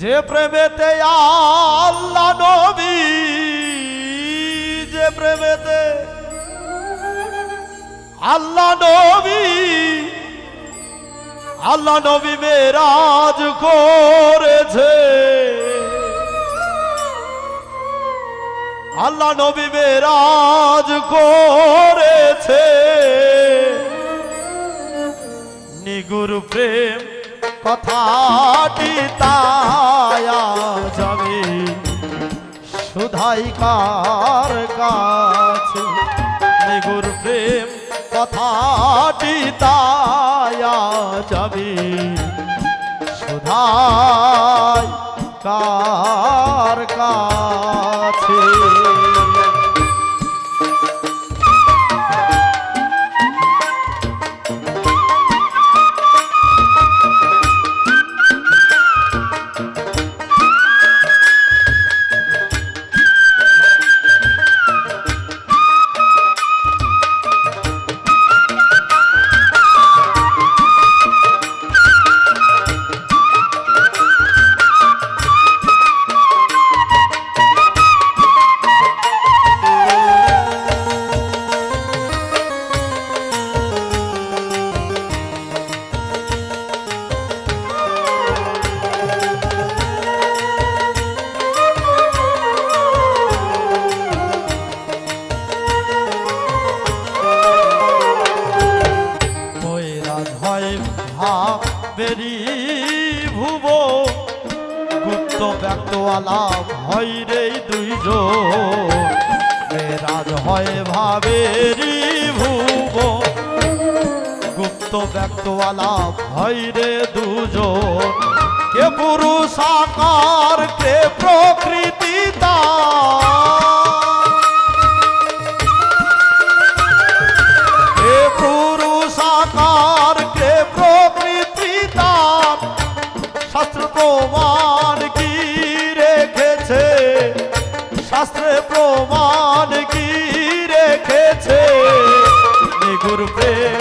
যে প্রেমেতে আল্লাহ নবী, যে প্রেমেতে আল্লাহ নবী আল্লাহ নবী মেরাজ করেছে। আল্লাহ নবী মেরাজ করেছে। নিগুর প্রেম কথাটি সুধাই কার কাছে। নিগুর প্রেম কথাটি তায়া যাবে সুধায় কার কাছে। ভুব গুপ্ত ব্যক্তওয়ালা হয় রে দুইজন। মেরাজ হয় ভাবেরি ভুব গুপ্ত ব্যক্তওয়ালা হয় রে দুজন কে পুরুষ আকার, কে প্রকৃতি তার। প্রমাণ কি রেখেছে? শাস্ত্রে প্রমাণ কি রেখেছে? নিগুর প্রেম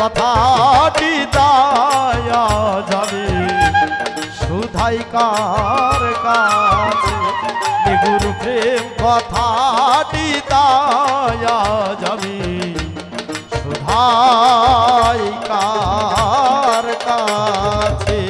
কথাটি দায়া যাবে সুধাই কার কাছে। নিগুর প্রেম কথাটি দায়া যাবে সুধাই কার কাছে।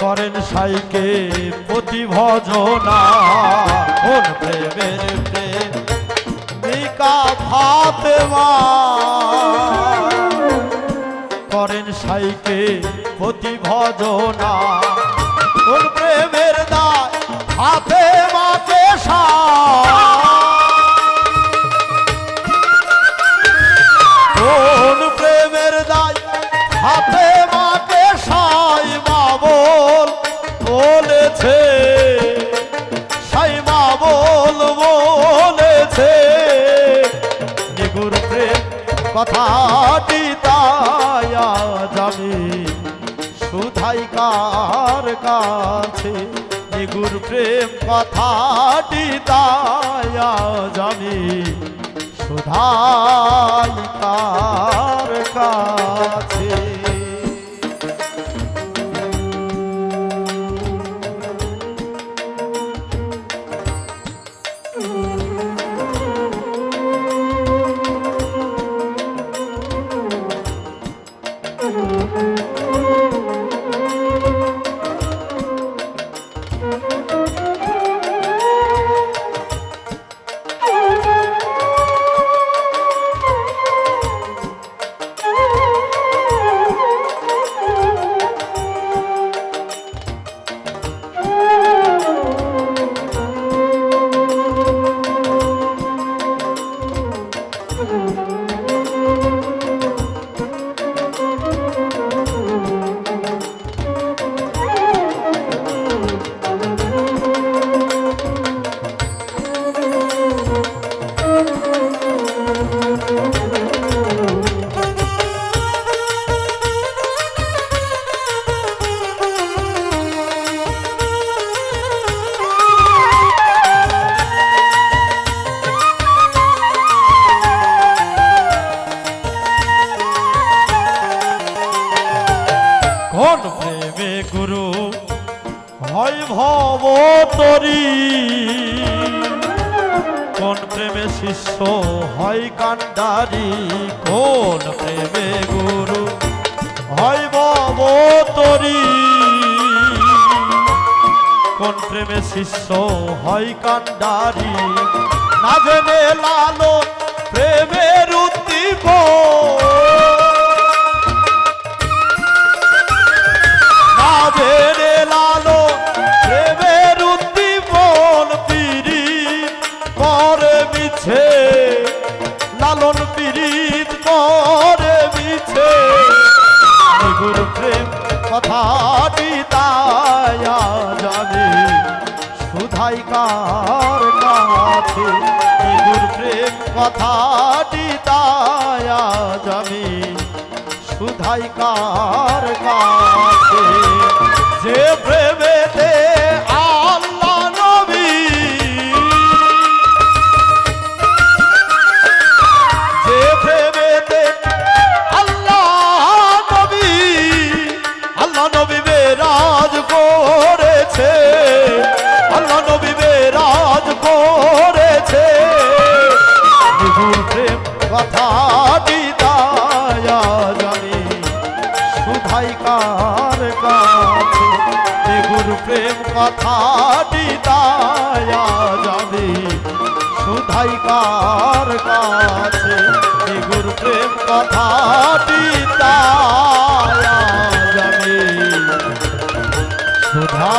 করেন সাইকে প্রতি ভজনা কোন প্রেমের প্রেমিকা ফাতেমা। করেন সাইকে প্রতি ভজনা কথাটি তায়া যাবে সুধাই কার কাছে? নিগুর প্রেম কথাটি প্রেমে গুরু। হয় ভব তরি। কোন প্রেমে শিষ্য হয় কান্ডারি কোন প্রেমে গুরু? হয় ভব তরি। কোন প্রেমে শিষ্য হয় কান্ডারি না জেনে লালো প্রেমের উদ্দীপন কথাটি তায়া যাবে সুধাই কার কাছে গুরু প্রেম কথাটি তায়া সুধাই কার কাছে যে প্রেমেতে সুধাই কার কাছে গুরু প্রেম কথাটি দায়া জানি সুধাই কার কাছে গুরু প্রেম কথাটি দায়া যাবে সুধা